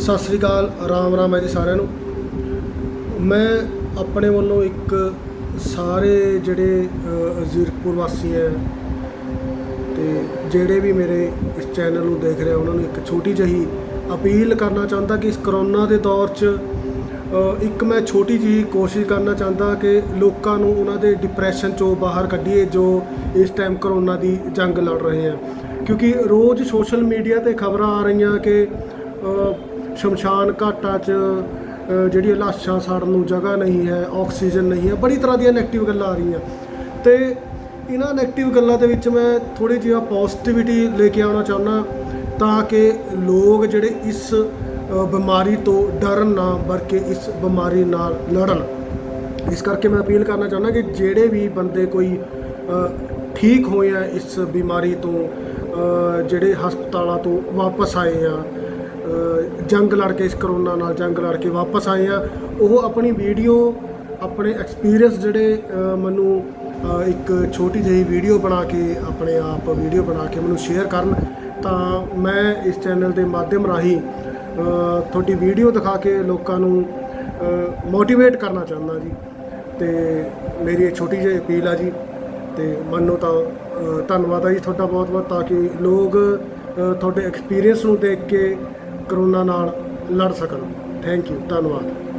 ਸਤਿ ਸ੍ਰੀ ਅਕਾਲ, ਰਾਮ ਰਾਮ ਹੈ ਜੀ ਸਾਰਿਆਂ ਨੂੰ। ਮੈਂ ਆਪਣੇ ਵੱਲੋਂ ਇੱਕ ਸਾਰੇ ਜਿਹੜੇ ਜ਼ੀਰਕਪੁਰ ਵਾਸੀ ਹੈ ਤੇ ਜਿਹੜੇ ਵੀ ਮੇਰੇ ਇਸ ਚੈਨਲ ਨੂੰ ਦੇਖ ਰਹੇ ਉਹਨਾਂ ਨੂੰ ਇੱਕ ਛੋਟੀ ਜਿਹੀ ਅਪੀਲ ਕਰਨਾ ਚਾਹੁੰਦਾ ਕਿ ਇਸ ਕਰੋਨਾ ਦੇ ਦੌਰ 'ਚ ਇੱਕ ਮੈਂ ਛੋਟੀ ਜਿਹੀ ਕੋਸ਼ਿਸ਼ ਕਰਨਾ ਚਾਹੁੰਦਾ ਕਿ ਲੋਕਾਂ ਨੂੰ ਉਹਨਾਂ ਦੇ ਡਿਪਰੈਸ਼ਨ 'ਚੋਂ ਬਾਹਰ ਕੱਢੀਏ, ਜੋ ਇਸ ਟਾਈਮ ਕਰੋਨਾ ਦੀ ਜੰਗ ਲੜ ਰਹੇ ਆ। ਕਿਉਂਕਿ ਰੋਜ਼ ਸੋਸ਼ਲ ਮੀਡੀਆ ਤੇ ਖਬਰਾਂ ਆ ਰਹੀਆਂ ਕਿ ਸ਼ਮਸ਼ਾਨ ਘਾਟਾਂ 'ਚ ਜਿਹੜੀਆਂ ਲਾਸ਼ਾਂ ਸਾੜਨ ਨੂੰ ਜਗ੍ਹਾ ਨਹੀਂ ਹੈ, ਆਕਸੀਜਨ ਨਹੀਂ ਹੈ, ਬੜੀ ਤਰ੍ਹਾਂ ਦੀਆਂ ਨੈਗੇਟਿਵ ਗੱਲਾਂ ਆ ਰਹੀਆਂ। ਤੇ ਇਹਨਾਂ ਨੈਗੇਟਿਵ ਗੱਲਾਂ ਦੇ ਵਿੱਚ ਮੈਂ ਥੋੜੀ ਜਿਹੀ ਪੋਜ਼ਿਟਿਵਿਟੀ ਲੈ ਕੇ ਆਉਣਾ ਚਾਹੁੰਦਾ, ਤਾਂ ਕਿ ਲੋਕ ਜਿਹੜੇ ਇਸ ਬਿਮਾਰੀ ਤੋਂ ਡਰਨ ਨਾ ਬਲਕਿ ਇਸ ਬਿਮਾਰੀ ਨਾਲ ਲੜਨ। ਇਸ ਕਰਕੇ ਮੈਂ ਅਪੀਲ ਕਰਨਾ ਚਾਹੁੰਦਾ ਕਿ ਜਿਹੜੇ ਵੀ ਬੰਦੇ ਕੋਈ ਠੀਕ ਹੋਏ ਆ ਇਸ ਬਿਮਾਰੀ ਤੋਂ ਜਿਹੜੇ ਹਸਪਤਾਲਾਂ ਤੋਂ ਵਾਪਸ ਆਏ ਆ ਜੰਗ ਲੜ ਕੇ ਇਸ ਕਰੋਨਾ ਨਾਲ ਜੰਗ ਲੜ ਕੇ ਵਾਪਸ ਆਏ ਆ। ਉਹ ਆਪਣੀ ਵੀਡੀਓ, ਆਪਣੇ ਐਕਸਪੀਰੀਅੰਸ ਜਿਹੜੇ ਮੈਨੂੰ ਇੱਕ ਛੋਟੀ ਜਿਹੀ ਵੀਡੀਓ ਬਣਾ ਕੇ, ਆਪਣੇ ਆਪ ਵੀਡੀਓ ਬਣਾ ਕੇ ਮੈਨੂੰ ਸ਼ੇਅਰ ਕਰਨ, ਤਾਂ ਮੈਂ ਇਸ ਚੈਨਲ ਦੇ ਮਾਧਿਅਮ ਰਾਹੀਂ ਤੁਹਾਡੀ ਵੀਡੀਓ ਦਿਖਾ ਕੇ ਲੋਕਾਂ ਨੂੰ ਮੋਟੀਵੇਟ ਕਰਨਾ ਚਾਹੁੰਦਾ ਜੀ। ਤੇ ਮੇਰੀ ਇਹ ਛੋਟੀ ਜਿਹੀ ਅਪੀਲ ਆ ਜੀ। ਤੇ ਮੰਨੋ ਤਾਂ ਧੰਨਵਾਦ ਆ ਜੀ ਤੁਹਾਡਾ ਬਹੁਤ ਬਹੁਤ ਤਾਂ ਕਿ ਲੋਕ ਤੁਹਾਡੇ ਐਕਸਪੀਰੀਅੰਸ ਨੂੰ ਦੇਖ ਕੇ ਕਰੋਨਾ ਨਾਲ ਲੜ ਸਕਣ। ਥੈਂਕ ਯੂ ਧੰਨਵਾਦ।